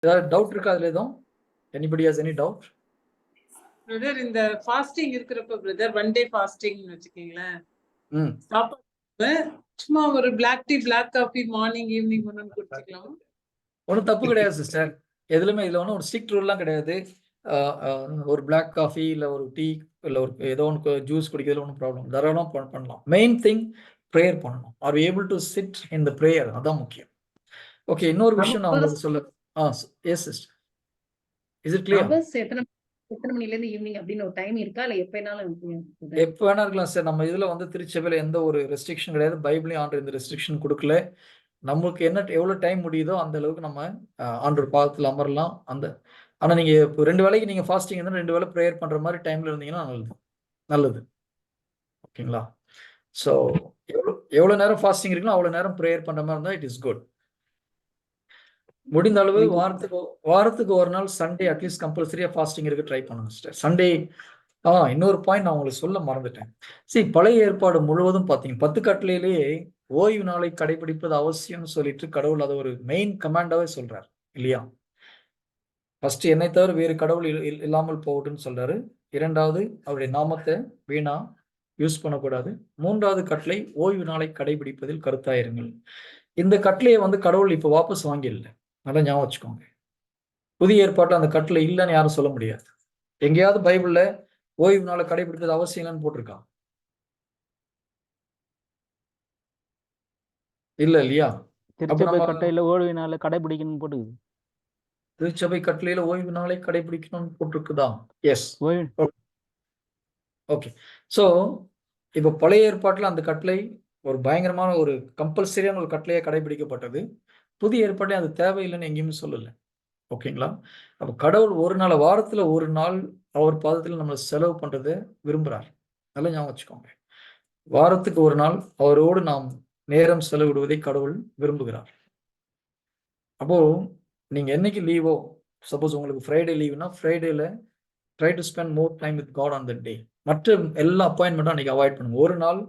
ஏதாவது டவுட் இருக்கா அதுல எதுவும்? Anybody has any doubt brother இந்த ஃபாஸ்டிங் இருக்கிறப்ப பிரதர் ஒன் டே ஃபாஸ்டிங்னு வச்சுக்கீங்களேன். ம். சாப்பாடு சும்மா ஒரு black tea black coffee morning evening ஒன்று குடிச்சிக்கலாம். ஒன்றும் தப்பு கிடையாது சிஸ்டர் எதுலையுமே இதில் ஒன்றும் ஒரு ஸ்ட்ரிக்ட் ரூல்லாம் கிடையாது. ஒரு பிளாக் காஃபி இல்லை ஒரு டீ இல்லை ஒரு ஏதோ ஒன்று ஜூஸ் குடிக்கிறதுல ஒன்றும் ப்ராப்ளம் தாராளம் பண்- பண்ணலாம். மெயின் திங் ப்ரேயர் பண்ணணும். Are able to sit in the prayer அதான் முக்கியம். ஓகே இன்னொரு விஷயம் நான் உங்களுக்கு சொல்ல ஆ yes sister is it clear hours எத்தனை எத்தனை மணில இருந்து ஈவினிங் அப்படின்னு ஒரு டைம் இருக்கா? இல்ல எப்ப வேணாலும்? எப்போ வேணா இருக்கலாம் சார் நம்ம இதில் வந்து திருச்சபையில் எந்த ஒரு ரெஸ்ட்ரிக்ஷன் கிடையாது. பைபிளையும் ஆண்டு இந்த ரெஸ்ட்ரிக்ஷன் கொடுக்கல. நமக்கு என்ன எவ்வளோ டைம் முடியுதோ அந்த அளவுக்கு நம்ம ஆண்டோர் பாதத்தில் அமரலாம். அந்த ஆனால் நீங்கள் இப்போ ரெண்டு வேளைக்கு நீங்கள் ஃபாஸ்டிங் இருந்தால் ரெண்டு வேளை ப்ரேயர் பண்ணுற மாதிரி டைமில் இருந்தீங்கன்னா நல்லது. நல்லது. ஓகேங்களா ஸோ எவ்வளோ எவ்வளோ நேரம் ஃபாஸ்டிங் இருக்குன்னா அவ்வளோ நேரம் ப்ரேயர் பண்ணுற மாதிரி இருந்தால் இட் இஸ் குட் முடிந்த அளவு. வாரத்துக்கு வாரத்துக்கு ஒரு நாள் சண்டே அட்லீஸ்ட் கம்பல்சரியாக ஃபாஸ்டிங் இருக்க ட்ரை பண்ணுங்க சிஸ்டர் சண்டே ஆ இன்னொரு பாயிண்ட் நான் உங்களுக்கு சொல்ல மறந்துட்டேன். சரி பழைய ஏற்பாடு முழுவதும் பார்த்தீங்க பத்து கட்டளையிலேயே ஓய்வு நாளை கடைபிடிப்பது அவசியம்னு சொல்லிட்டு கடவுள் அதை ஒரு மெயின் கமாண்டாவே சொல்றார் இல்லையா? ஃபர்ஸ்ட் என்னை தவிர வேறு கடவுள் இல்- இல்- இல்லாமல் போகட்டும்னு சொல்றாரு. இரண்டாவது அவருடைய நாமத்தை வீணா யூஸ் பண்ணக்கூடாது. மூன்றாவது கட்டளை ஓய்வு நாளை கடைபிடிப்பதில் கருத்தாயிருங்கள். இந்த கட்டளையை வந்து கடவுள் இப்போ வாபஸ் வாங்கிடல. நல்லா ஞாபகம் வச்சுக்கோங்க. புதிய ஏற்பாட்டில் அந்த கட்டளை இல்லைன்னு யாரும் சொல்ல முடியாது. எங்கேயாவது பைபிள்ல ஓய்வு நாளை கடைபிடிப்பது அவசியம் இல்லைன்னு போட்டிருக்கான் இல்ல இல்லையா? திருச்சபை கட்டையில ஓய்வினால கடைபிடிக்கணும்னு போட்டுக்குது திருச்சபை கட்டளையில ஓய்வு நாளை கடைபிடிக்கணும்னு போட்டிருக்குதா? எஸ் ஓய்வு ஓகே ஸோ இப்போ பழைய ஏற்பாட்டில் அந்த கட்டளை ஒரு பயங்கரமான ஒரு கம்பல்சரியான ஒரு கட்டளையாக கடைபிடிக்கப்பட்டது. புதிய ஏற்பாட்டில் அது தேவையில்லைன்னு எங்கேயுமே சொல்லலை. ஓகேங்களா? அப்போ கடவுள் ஒரு நாள் வாரத்தில் ஒரு நாள் அவர் பாதத்தில் நம்மளை செலவு பண்ணுறதை விரும்புகிறார் நல்லா ஞாபகம் வச்சுக்கோங்க. வாரத்துக்கு ஒரு நாள் அவரோடு நாம் நேரம் செலவிடுவதை கடவுள் விரும்புகிறார். அப்போ நீங்கள் என்னைக்கு லீவோ சப்போஸ் உங்களுக்கு ஃப்ரைடே லீவுனா ஃப்ரைடேல try to spend more time with God on the day மற்ற எல்லா அப்பாயின்மெண்ட்டும் அன்னைக்கு அவாய்ட் பண்ணுங்க. ஒரு நாள்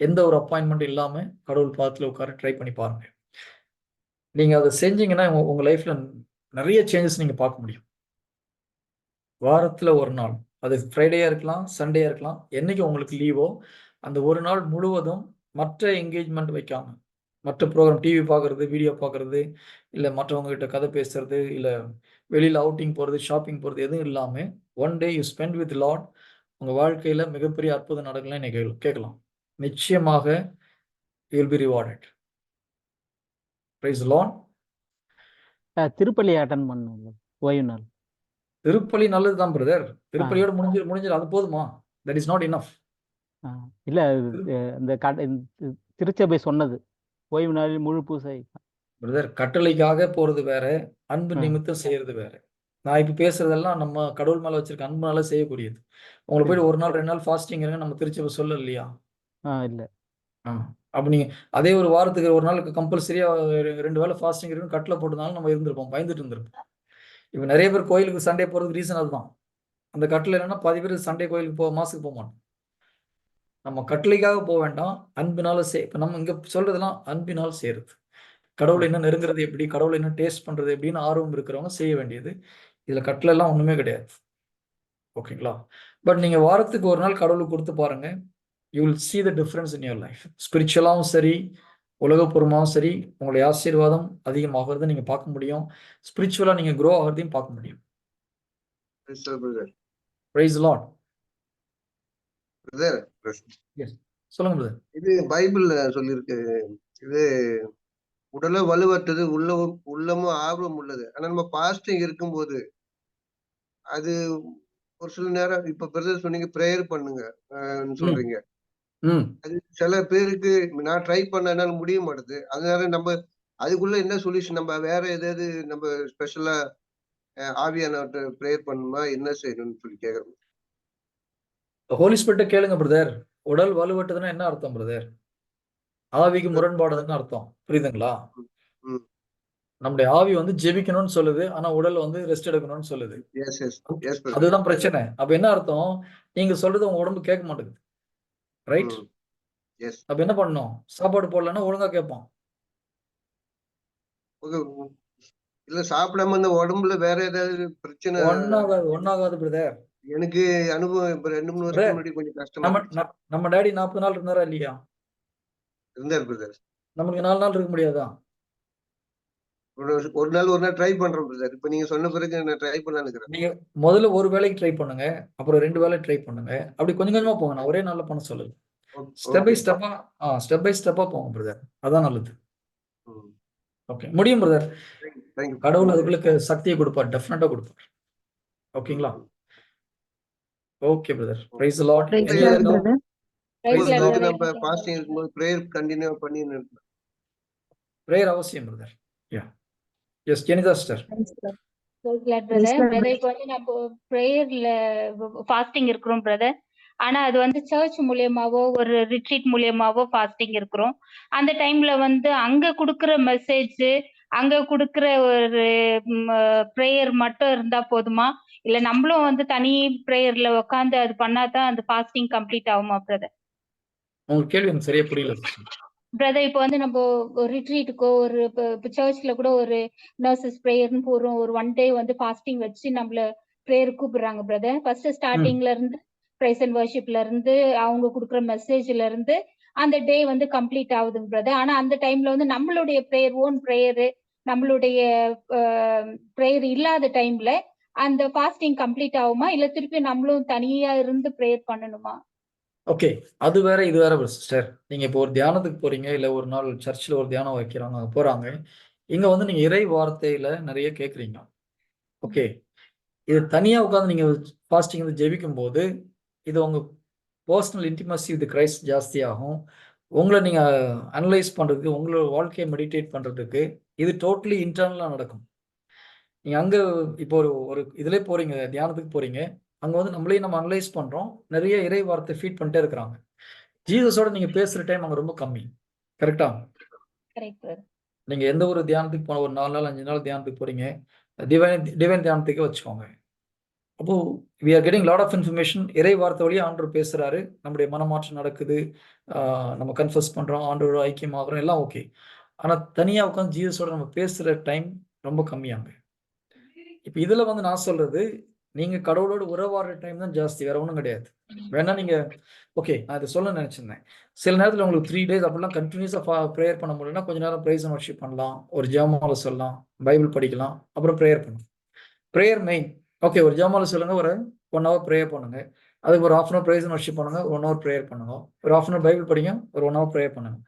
எந்த ஒரு அப்பாயின்மெண்ட்டும் இல்லாமல் கடவுள் பாதத்தில் உட்கார ட்ரை பண்ணி பாருங்கள் நீங்கள் அதை செஞ்சீங்கன்னா உங்கள் லைஃப்பில் நிறைய சேஞ்சஸ் நீங்கள் பார்க்க முடியும். வாரத்தில் ஒரு நாள். அது ஃப்ரைடேயாக இருக்கலாம் சண்டேயாக இருக்கலாம் என்றைக்கு உங்களுக்கு லீவோ அந்த ஒரு நாள் முழுவதும் மற்ற என்கேஜ்மெண்ட் வைக்காம மற்ற ப்ரோக்ராம் டிவி பார்க்குறது வீடியோ பார்க்கறது இல்லை மற்றவங்ககிட்ட கதை பேசுறது இல்லை வெளியில் அவுட்டிங் போகிறது ஷாப்பிங் போகிறது எதுவும் இல்லாமல் one day you spend with Lord உங்கள் வாழ்க்கையில் மிகப்பெரிய அற்புதம் நடக்கலாம் நீங்கள் கேட்கலாம். நிச்சயமாக you will be rewarded praise Lord திருப்பலி அட்டன் பண்ணுங்க ஓய்வு நாள். திருப்பலி நல்லது தான் பிரதர் திருப்பலியோட முடிஞ்சு முடிஞ்சது அது போதுமா? தட் இஸ் நாட் இனஃப் இல்ல இந்த திருச்சபை சொன்னது. ஓய்வு நாளில் முழு பூசை. பிரதர் கட்டளைக்காக போறது வேற அன்பு. நிமித்தம் செய்யறது வேற. நான் இப்ப பேசுறதெல்லாம் நம்ம கடவுள் மேல வச்சிருக்க அன்புனால செய்யக்கூடியது. உங்களை போயிட்டு ஒரு நாள் ரெண்டு நாள் ஃபாஸ்டிங் இருங்க நம்ம திருச்சி சொல்ல இல்லையா இல்ல. ஆ. அப்போ நீங்க அதே ஒரு வாரத்துக்கு ஒரு நாளுக்கு கம்பல்சரியா ரெண்டு வேளை ஃபாஸ்டிங் இருக்கும் கட்டில் போட்டதுனால நம்ம இருந்திருப்போம் பயந்துட்டு இருந்திருப்போம். இப்போ நிறைய பேர் கோயிலுக்கு சண்டே போறதுக்கு ரீசன் அதுதான். அந்த கட்டில் என்னன்னா பாதி பேர் சண்டே கோயிலுக்கு போக மாசுக்கு போக மாட்டோம். நம்ம கட்டளைக்காக போக வேண்டாம் அன்பினால சே இப்போ நம்ம இங்க சொல்றதெல்லாம் அன்பினால் செய்யறது. கடவுளை என்ன நெருங்குறது எப்படி கடவுளை என்ன டேஸ்ட் பண்றது எப்படின்னு ஆர்வம் இருக்கிறவங்க செய்ய வேண்டியது. இதுல கட்டளை எல்லாம் ஒண்ணுமே கிடையாது. ஓகேங்களா? பட் நீங்க வாரத்துக்கு ஒரு நாள் கடவுளுக்கு கொடுத்து பாருங்க. You will see the difference in your life ஸ்பிரிச்சுவலாகவும் சரி உலகப்பூர்வமாகவும் சரி உங்களுடைய ஆசீர்வாதம் அதிகமாகிறத நீங்க பார்க்க முடியும். ஸ்பிரிச்சுவலா நீங்க grow ஆகிறதையும் பார்க்க முடியும். பிரைஸ் லாட் சொல்லுங்க பிரதர் இது பைபிள்ல சொல்லியிருக்கு. இது உடல வலுவற்றது உள்ளவும் உள்ளமும் ஆர்வம் உள்ளது. ஆனா நம்ம பாஸ்டிங் இருக்கும்போது அது ஒரு சில நேரம் இப்ப பிரதர் சொன்னீங்க ப்ரேயர் பண்ணுங்க சொல்றீங்க. அது சில பேருக்கு நான் ட்ரை பண்ண என்னால முடிய மாட்டுது. அதனால நம்ம அதுக்குள்ள என்ன சொல்யூஷன் நம்ம வேற ஏதாவது நம்ம ஸ்பெஷலா ஆவியானவர்கிட்ட ப்ரேயர் பண்ணணுமா? என்ன செய்யணும்னு சொல்லி கேக்குறோம். ஹோலி ஸ்பிரிட்ட கேளுங்க பிரதர் உடல் வலுவட்டதுன்னா என்ன அர்த்தம் பிரதர் ஆவிக்கு முரண்பாடுதுன்னு அர்த்தம். புரியுதுங்களா. நம்முடைய ஆவி வந்து ஜெபிக்கணும்னு சொல்லுது ஆனா உடல் வந்து ரெஸ்ட் எடுக்கணும்னு சொல்லுது. எஸ் எஸ் எஸ் அதுதான் பிரச்சனை. அப்ப என்ன அர்த்தம்? நீங்க சொல்றது உங்க உடம்பு கேட்க மாட்டேங்குது. ரைட் எஸ் அப்ப என்ன பண்ணணும்? சாப்பாடு போடலன்னா ஒழுங்கா கேட்பான். ஓகே. இல்ல சாப்பிடாம இந்த உடம்புல வேற ஏதாவது பிரச்சனை? ஒன்னாகாது ஒன்னாகாது பிரதர் எனக்கு அனுபவம் இப்ப ரெண்டு மூணு வருஷம் முன்னாடி கொஞ்சம் கஷ்டமா நம்ம நம்ம டேடி நாற்பது நாள் இருந்தாரா இல்லையா? இருந்தார் பிரதர் நம்மளுக்கு நாலு நாள் இருக்க முடியாதா? ஒரு நாள் ஒரு நாள் ட்ரை பண்றேன் பிரதர் இப்ப நீங்க சொன்ன பிறகு நான் ட்ரை பண்ணலான்னு இருக்கிறேன் நீங்க முதல்ல ஒரு வேலைக்கு ட்ரை பண்ணுங்க அப்புறம் ரெண்டு வேலை ட்ரை பண்ணுங்க. அப்படி கொஞ்சம் கொஞ்சமா போங்க. நான் ஒரே நாள்ல பண்ண சொல்லல. ஸ்டெப் பை ஸ்டெப்பா ஆ ஸ்டெப் பை ஸ்டெப்பா போங்க பிரதர் அதான் நல்லது. ஓகே முடியும் பிரதர் கடவுள் அதுகளுக்கு சக்தியை கொடுப்பார் டெஃபினட்டா கொடுப்பார். ஓகேங்களா ஓகே பிரதர் பிரைஸ் லாட். நம்ம பாஸ்டிங் இருக்கும்போது ப்ரேயர் கண்டினியூ பண்ணி. பிரேயர் அவசியம் brother yeah yes Jenitha sister brother brother இப்போ வந்து நம்ம ப்ரேயர்ல ஃபாஸ்டிங் இருக்கிறோம் பிரதர் ஆனா அது வந்து சர்ச் மூலியமாவோ ஒரு ரிட்ரீட் மூலியமாவோ ஃபாஸ்டிங் இருக்கிறோம். அந்த டைம்ல வந்து அங்க கொடுக்குற மெசேஜ் அங்க கொடுக்குற ஒரு ப்ரேயர் மட்டும் இருந்தா போதுமா? இல்ல நம்மளும் வந்து தனி ப்ரேயர்ல உட்காந்து அது பண்ணாதான் அந்த ஃபாஸ்டிங் கம்ப்ளீட் ஆகுமா பிரதர் உங்க கேள்வி எனக்கு சரியா புரியல. பிரதர் இப்போ வந்து நம்ம ரிட்ரீட்டுக்கோ ஒரு சர்ச்ல கூட ஒரு நர்சஸ் ப்ரேயர்னு போறோம் ஒரு ஒன் டே வந்து ஃபாஸ்டிங் வச்சு நம்மள ப்ரேயர் கூப்பிடுறாங்க பிரதர் ஃபர்ஸ்ட் ஸ்டார்டிங்ல இருந்து பிரைஸ் அண்ட் வர்ஷிப்ல இருந்து அவங்க கொடுக்குற மெசேஜ்ல இருந்து அந்த டே வந்து கம்ப்ளீட் ஆகுதுங்க பிரதர் ஆனா அந்த டைம்ல வந்து நம்மளுடைய ப்ரேயர் ஓன் ப்ரேயரு நம்மளுடைய ப்ரேயர் இல்லாத டைம்ல அந்த ஃபாஸ்டிங் கம்ப்ளீட் ஆகுமா? இல்ல திருப்பி நம்மளும் தனியா இருந்து ப்ரேயர் பண்ணணுமா? ஓகே அது வேற இது வேற சிஸ்டர் நீங்க இப்போ ஒரு தியானத்துக்கு போறீங்க இல்ல ஒரு நாள் சர்ச்சில் ஒரு தியானம் வைக்கிறாங்க அங்க போறாங்க இங்க வந்து நீங்க இறை வார்த்தையில நிறைய கேட்குறீங்க ஓகே இது தனியா உட்காந்து நீங்க ஃபாஸ்டிங் வந்து ஜெபிக்கும் போது இது உங்க பர்சனல் இன்டிமசி வித் கிரைஸ்ட் ஜாஸ்தியாகும். உங்களை நீங்க அனலைஸ் பண்றதுக்கு உங்களோட வாழ்க்கையை மெடிடேட் பண்றதுக்கு இது டோட்டலி இன்டர்னலாக நடக்கும். நீங்க அங்க இப்போ ஒரு ஒரு இதுல போறீங்க தியானத்துக்கு போறீங்க அங்க வந்து நம்மளே நம்ம அனலைஸ் பண்றோம். நிறைய இறை வார்த்தை ஃபீட் பண்ணிட்டே இருக்கிறாங்க. ஜீசஸோட நீங்க பேசுற டைம் அங்க ரொம்ப கம்மி. கரெக்டா நீங்க எந்த ஒரு தியானத்துக்கு போன ஒரு நாலு நாள் அஞ்சு நாள் தியானத்துக்கு போறீங்க டிவைன் டிவைன் தியானத்துக்கு வச்சுக்கோங்க. அப்போ we are getting lot of information இறை வார்த்தை வழியா ஆண்டவர் பேசுறாரு. நம்முடைய மனமாற்றம் நடக்குது. நம்ம கன்ஃபர்ஸ் பண்றோம். ஆண்டவர் ஐக்கியமாகறோம் எல்லாம் ஓகே ஆனா தனியா உட்காந்து ஜீசஸோட நம்ம பேசுற டைம் ரொம்ப கம்மியாங்க இப்போ இதுல வந்து நான் சொல்றது நீங்க கடவுளோட உறவாடுற டைம் தான் ஜாஸ்தி வேற ஒன்றும் கிடையாது. வேணா நீங்க ஓகே நான் இதை சொல்ல நினைச்சிருந்தேன். சில நேரத்தில் உங்களுக்கு த்ரீ டேஸ் அப்படிலாம் கண்டினியூஸாக ப்ரேயர் பண்ண முடியலன்னா கொஞ்ச நேரம் ப்ரைஸ் அண்ட் வர்ஷிப் பண்ணலாம். ஒரு ஜெபமால சொல்லலாம் பைபிள் படிக்கலாம் அப்புறம் ப்ரேயர் பண்ணலாம் ப்ரேயர் மெயின் ஓகே ஒரு ஜெபமால சொல்லுங்க ஒரு ஒன் ஹவர் ப்ரேயர் பண்ணுங்க. அதுக்கு ஒரு half an praise and worship பண்ணுங்க ஒன் ஹவர் ப்ரேயர் பண்ணுங்க. ஒரு ஆஃப் அன் பைபிள் படிங்க ஒரு ஒன் ஹவர் ப்ரேயர் பண்ணுங்க.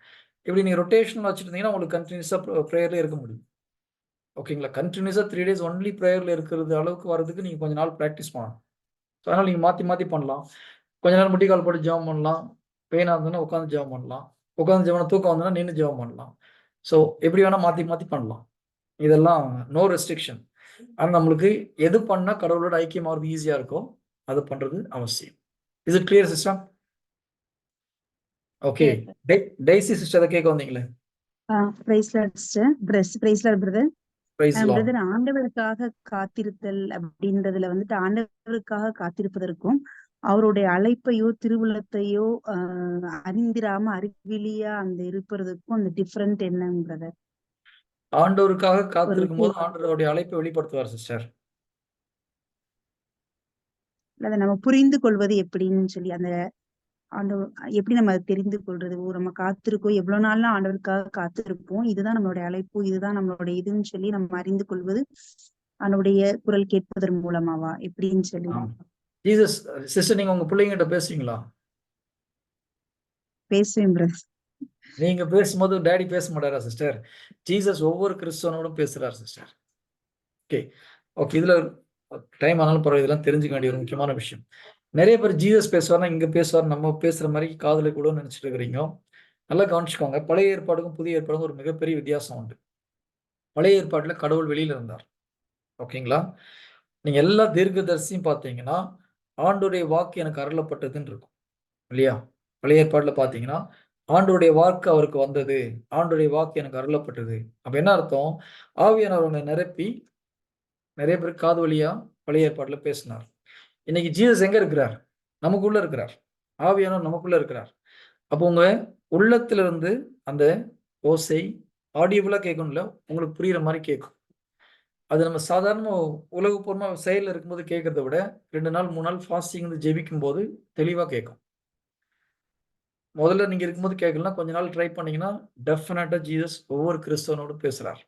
இப்படி நீங்கள் ரொட்டேஷன் வச்சுருந்தீங்கன்னா உங்களுக்கு கண்டினியூஸாக ப்ரேயர்ல இருக்க முடியும். ஓகேங்களா கண்டினியூஸாக த்ரீ டேஸ் ஒன்லி ப்ரேயரில் இருக்கிறது அளவுக்கு வரதுக்கு நீங்கள் கொஞ்ச நாள் ப்ராக்டிஸ் பண்ணணும். ஸோ அதனால் நீங்கள் மாற்றி மாற்றி பண்ணலாம். கொஞ்ச நேரம் முட்டி கால் போட்டு ஜெபம் பண்ணலாம். பெயினாக இருந்ததுன்னா உட்காந்து ஜெபம் பண்ணலாம். உட்காந்து ஜெபம் தூக்கம் வந்ததுன்னா நின்று ஜெபம் பண்ணலாம். ஸோ எப்படி வேணால் மாற்றி மாற்றி பண்ணலாம். இதெல்லாம் நோ ரெஸ்ட்ரிக்ஷன் ஆனால் நம்மளுக்கு எது பண்ணால் கடவுளோட ஐக்கியமாகிறது ஈஸியாக இருக்கோ அது பண்ணுறது அவசியம். Is it clear system okay Daisy sister கேட்க வந்தீங்களே? Praise Lord sister praise praise Lord brother praise brother ஆண்டவருக்காக காத்திருத்தல் அப்படின்றதுல வந்துட்டு ஆண்டவருக்காக காத்திருப்பதற்கும் அவருடைய அழைப்பையோ திருவுள்ளத்தையோ ஆஹ் அறிந்திராம அறிவிலியா அந்த இருப்பதற்கும் அந்த டிஃபரெண்ட் என்னங்க பிரதர் ஆண்டவருக்காக காத்திருக்கும் போது ஆண்டவருடைய அழைப்பை வெளிப்படுத்துவார் சிஸ்டர் அதை நம்ம புரிந்து கொள்வது எப்படின்னு சொல்லி அந்த ஆண்டவர் எப்படி நம்ம அதை தெரிந்து கொள்றது? ஓ நம்ம காத்திருக்கோம். எவ்வளவு நாள்லாம் ஆண்டவருக்காக காத்திருப்போம். இதுதான் நம்மளுடைய அழைப்பு. இதுதான் நம்மளுடைய இதுன்னு சொல்லி நம்ம அறிந்து கொள்வது அவனுடைய குரல் கேட்பதன் மூலமாவா? எப்படின்னு சொல்லி. ஜீசஸ் சிஸ்டர் நீங்க உங்க பிள்ளைங்கிட்ட பேசுவீங்களா? பேசுவேன் பிரதர் நீங்க பேசும்போது டேடி பேச மாட்டாரா சிஸ்டர் ஜீசஸ் ஒவ்வொரு கிறிஸ்தவனோடும் பேசுறார் சிஸ்டர் ஓகே ஓகே இதுல டைம் ஆனாலும் பரவாயில்ல. இதெல்லாம் தெரிஞ்சுக்க வேண்டிய ஒரு முக்கியமான விஷயம். நிறைய பேர் ஜீசஸ் பேசுவார்னா இங்கே பேசுவார் நம்ம பேசுகிற மாதிரி காதில் கூட நினச்சிட்டு இருக்கிறீங்க. நல்லா கவனிச்சுக்கோங்க. பழைய ஏற்பாடுக்கும் புதிய ஏற்பாடுக்கும் ஒரு மிகப்பெரிய வித்தியாசம் உண்டு. பழைய ஏற்பாட்டில் கடவுள் வெளியில் இருந்தார். ஓகேங்களா? நீங்கள் எல்லா தீர்க்கதரிசியும் பார்த்தீங்கன்னா ஆண்டுடைய வாக்கு எனக்கு அருளப்பட்டதுன்னு இருக்கும். இல்லையா? பழைய ஏற்பாட்டில் பார்த்தீங்கன்னா ஆண்டுடைய வாக்கு அவருக்கு வந்தது. ஆண்டுடைய வாக்கு எனக்கு அருளப்பட்டது. அப்போ என்ன அர்த்தம்? ஆவியானவர்களை நிரப்பி நிறைய பேர் காது வழியாக பழைய ஏற்பாட்டில் பேசினார். இன்னைக்கு ஜீசஸ் எங்க இருக்கிறார்? நமக்குள்ள இருக்கிறார். ஆவியானவர் நமக்குள்ள இருக்கிறார். அப்போ உங்க உள்ளத்துல இருந்து அந்த ஓசை ஆடியபிளா கேட்கணும்ல? உங்களுக்கு புரியுற மாதிரி கேட்கும். அது நம்ம சாதாரணமா உலகப்பூர்வமா செயலில் இருக்கும்போது கேட்கறத விட ரெண்டு நாள், மூணு நாள் ஃபாஸ்டிங் வந்து ஜெபிக்கும் போது தெளிவாக கேட்கும். முதல்ல நீங்கள் இருக்கும்போது கேட்கலன்னா, கொஞ்ச நாள் ட்ரை பண்ணீங்கன்னா, டெஃபினட்டாக ஜீசஸ் ஒவ்வொரு கிறிஸ்தவனோடு பேசுகிறார்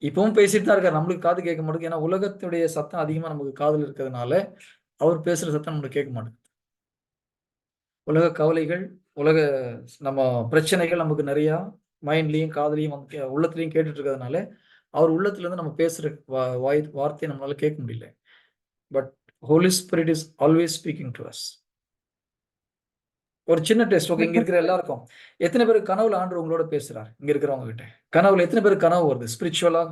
இப்பவும் பேசிட்டு தான் இருக்காரு. நம்மளுக்கு காது கேட்க மாட்டேங்குது. ஏன்னா உலகத்துடைய சத்தம் அதிகமாக நமக்கு காதில் இருக்கிறதுனால, அவர் பேசுகிற சத்தம் நம்மளுக்கு கேட்க மாட்டேங்குது. உலக கவலைகள், உலக நம்ம பிரச்சனைகள் நமக்கு நிறையா மைண்ட்லையும் காதலையும் வந்து கே கேட்டுட்டு இருக்கிறதுனால, அவர் உள்ளத்துலேருந்து நம்ம பேசுகிற வா வாய் வார்த்தையை நம்மளால கேட்க முடியல. But Holy Spirit is always speaking to us. ஒரு சின்ன டெஸ்ட். ஓகே. இங்க இருக்கிற எல்லாருக்கும். எத்தனை பேர் கனவுல ஆண்டு உங்களோட பேசுறாரு இங்க இருக்கிறவங்க கிட்ட. கனவுல எத்தனை பேர் கனவு வருது? ஸ்பிரிச்சுவலா?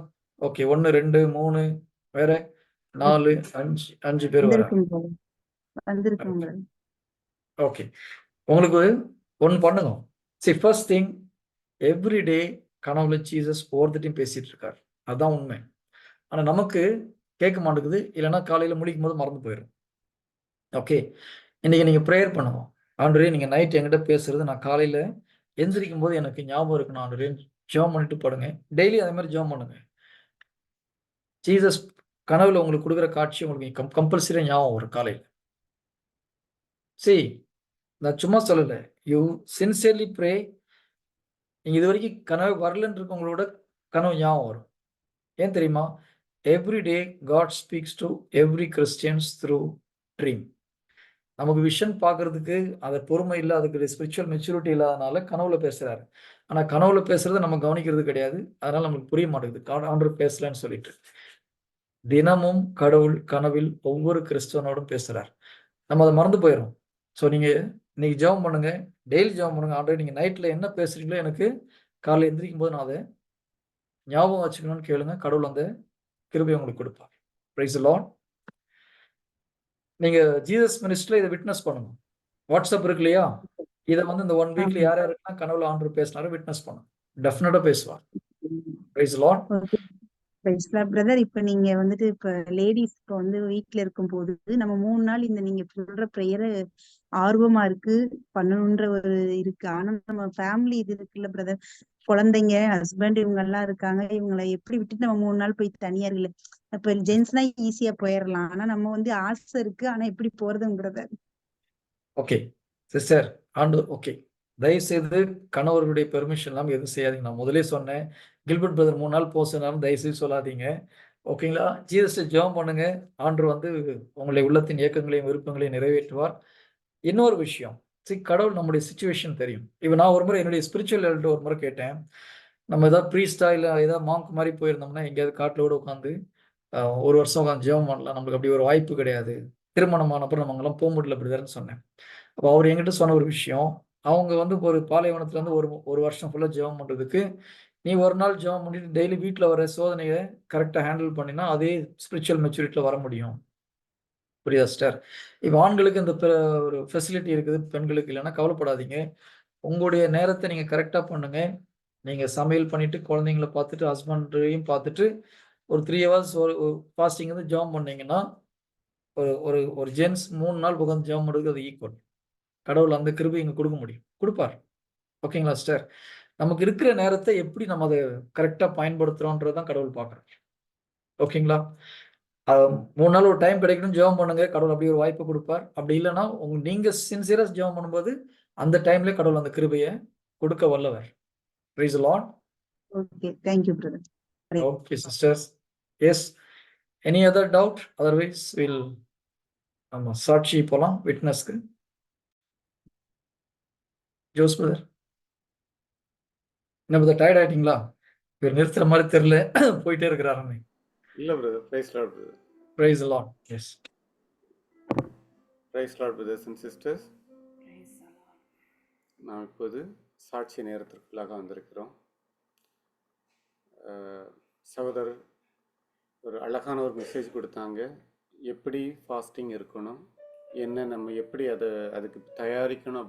ஓகே. 1, 2, 3 வேற 4, 5 5 பேர் ஓகே. உங்களுக்கு ஒண்ணு பண்ணுங்க. See first thing every day கனவுல ஜீசஸ் ஒவ்வொருத்தர்ட்டயும் பேசிட்டு இருக்கார். அதான் உண்மை. ஆனா நமக்கு கேட்க மாட்டேங்குது. இல்லன்னா காலையில முழிக்கும்போது மறந்து போயிரும். ஓகே. இன்னைக்கு நீங்க பிரேயர் பண்ணுங்க. ஆண்டவரே நீங்க நைட் என்கிட்ட பேசுறது நான் காலையில எந்திரிக்கும்போது எனக்கு ஞாபகம் இருக்கணும் ஆண்டவரேன்னு ஜெபம் பண்ணிட்டு படுங்க. டெய்லி அதே மாரி ஜெபம் பண்ணுங்க. ஜீசஸ் கனவுல உங்களுக்கு கொடுக்குற காட்சி உங்களுக்கு கம் கம்பல்சரி ஞாபகம் வரும் காலையில் சரி நான் சும்மா சொல்லல. You sincerely pray. நீங்க இதுவரைக்கும் கனவு வரலன்னு இருக்கவங்களோட கனவு ஞாபகம் வரும். ஏன் தெரியுமா? Every day God speaks to every Christians through dream. நமக்கு விஷன் பார்க்கறதுக்கு அதை பொறுமை இல்லை அதுக்கு ஸ்பிரிச்சுவல் மெச்சூரிட்டி இல்லாதனால கனவுல பேசுறாரு. ஆனா கனவுல பேசுறத நம்ம கவனிக்கிறது கிடையாது. அதனால நமக்கு புரிய மாட்டேங்குது. காட் ஆண்டவர் பேசலன்னு சொல்லிட்டு. தினமும் கடவுள் கனவில் ஒவ்வொரு கிறிஸ்தவனோடும் பேசுறார். நம்ம அத மறந்து போயிர்றோம். ஸோ நீங்க இன்னைக்கு ஜெபம் பண்ணுங்க. டெய்லி ஜெபம் பண்ணுங்க. ஆண்டவரே நீங்க நைட்ல என்ன பேசுறீங்களோ எனக்கு காலைல எந்திரிக்கும்போது நான் அத ஞாபகம் வச்சுக்கணும்னு கேளுங்க. கடவுள் அந்த கிருபைய உங்களுக்கு குடுப்பார். Praise Lord. நீங்க ஜீசஸ் மினிஸ்ட்ரில இத விட்னஸ் பண்ணுங்க. வாட்ஸ்அப் இருக்கு இல்லையா? இத வந்து இந்த 1 வீக்ல. யார் யாருக்கெல்லாம் கனவுல ஆண்டவர் பேசினாரோ விட்னஸ் பண்ணுங்க. டெஃபினட்டா பேசுவார். Praise the brother. இப்ப நீங்க வந்துட்டு இப்ப லேடீஸ் இப்ப வந்து வீட்ல இருக்கும்போது, நம்ம மூணு நாள் இந்த நீங்க சொல்ற பிரேயர ஆர்வமா இருக்கு. பண்ணணுன்ற ஒரு இருக்கு. ஆனா நம்ம ஃபேமிலி இது இருக்குல்ல பிரதர். குழந்தைங்க, ஹஸ்பண்ட் இவங்க எல்லாம் இருக்காங்க. இவங்கள எப்படி விட்டுட்டு நம்ம மூணு நாள் போய் தனியா இருக்குல்ல. இப்ப ஜென்ஸ்னா ஈஸியா போயிடலாம் ஆனா நம்ம வந்து ஆசை இருக்கு. ஆனா எப்படி போறதுங்க பிரதர்? ஓகே. சிஸ்டர் ஆண்டு ஓகே. தயவுசெய்து கணவர்களுடைய பெர்மிஷன் இல்லாம எதுவும் செய்யாதீங்க. நான் முதலே சொன்னேன். கில்பர்ட் பிரதர் மூணு நாள் போஸ்ட்னாலும் தயவுசெய்து சொல்லாதீங்க. ஓகேங்களா? ஜிஎஸ்டி ஜெபம் பண்ணுங்க. ஆண்டு வந்து உங்களுடைய உள்ளத்தின் ஏக்கங்களையும், விருப்பங்களையும் நிறைவேற்றுவார். இன்னொரு விஷயம். சி கடவுள் நம்முடைய சுச்சுவேஷன் தெரியும். இப்போ நான் ஒரு முறை என்னுடைய ஸ்பிரிச்சுவல் எல்ட்டு ஒரு முறை கேட்டேன். நம்ம ஏதாவது ப்ரீஸ்டா இல்லை ஏதாவது மாங்க் மாதிரி போயிருந்தோம்னா, எங்கேயாவது காட்டுல கூட உட்காந்து ஒரு வருஷம் உட்காந்து ஜெபம் பண்ணலாம். நம்மளுக்கு அப்படி ஒரு வாய்ப்பு கிடையாது. திருமணம் ஆன அப்புறம் நம்ம முடியல பிரதர்ன்னு சொன்னேன். அப்போ அவர் எங்கிட்ட சொன்ன ஒரு விஷயம். அவங்க வந்து ஒரு பாலைவனத்துல இருந்து ஒரு ஒரு வருஷம் ஃபுல்லாக ஜெபம் பண்ணுறதுக்கு நீ ஒரு நாள் ஜெபம் பண்ணிட்டு டெய்லி வீட்டில் வர சோதனையை கரெக்டாக ஹேண்டில் பண்ணினா, அதே ஸ்பிரிச்சுவல் மெச்சூரிட்டியில் வர முடியும். புரியுதா சிஸ்டர்? இப்போ ஆண்களுக்கு இந்த ஒரு ஃபெசிலிட்டி இருக்குது. பெண்களுக்கு இல்லைன்னா கவலைப்படாதீங்க. உங்களுடைய நேரத்தை நீங்கள் கரெக்டாக பண்ணுங்க. நீங்கள் சமையல் பண்ணிட்டு, குழந்தைங்கள பார்த்துட்டு, ஹஸ்பண்டையும் பார்த்துட்டு, ஒரு த்ரீ ஹவர்ஸ் ஒரு ஃபாஸ்டிங் இருந்து ஜெபம் பண்ணீங்கன்னா, ஒரு ஒரு ஒரு ஜென்ஸ் மூணு நாள் உட்காந்து ஜெபம் பண்ணுறதுக்கு அது ஈக்குவல். கடவுள் அந்த கிருபி இங்கே கொடுக்க முடியும். கொடுப்பார் ஓகேங்களா சிஸ்டர்? நமக்கு இருக்கிற நேரத்த எப்படி நம்ம அத கரெக்ட்டா பயன்படுத்துறோம்ன்றது தான் கடவுள் பார்க்குறார். ஓகேங்களா? 3 நாள் ஒரு டைம் கிடைக்கணும் ஜெபம் பண்ணுங்க. கடவுள் அப்படி ஒரு வாய்ப்பு குடுப்பார். அப்படி இல்லன்னா, உங்க நீங்க சின்சியரா ஜெபம் பண்ணும்போது, அந்த டைம்லயே கடவுள் அந்த கிருபைய கொடுக்க வல்லவர். Praise Lord. Okay. Thank you brother. Pray okay sisters. Yes. Any other doubt? Otherwise will ஆமா சாட்சி போலாம் விட்னஸ்க்கு. Jose brother. என்ன டயர்ட் ஆயிட்டீங்களா? இவர் நிறுத்துற மாரி தெரியல. போயிட்டே இருக்கிறாராமே. இல்ல brother. Praise Lord brother. Praise Lord. Yes. Praise Lord brothers and sisters. நாம் இப்போது சாட்சி நேரத்திற்குள்ளாக வந்திருக்கிறோம். சகோதரர் ஒரு அழகான ஒரு மெசேஜ் குடுத்தாங்க. எப்படி ஃபாஸ்டிங் இருக்கணும்? என்ன நம்ம எப்படி அத அதுக்கு தயாரிக்கணும்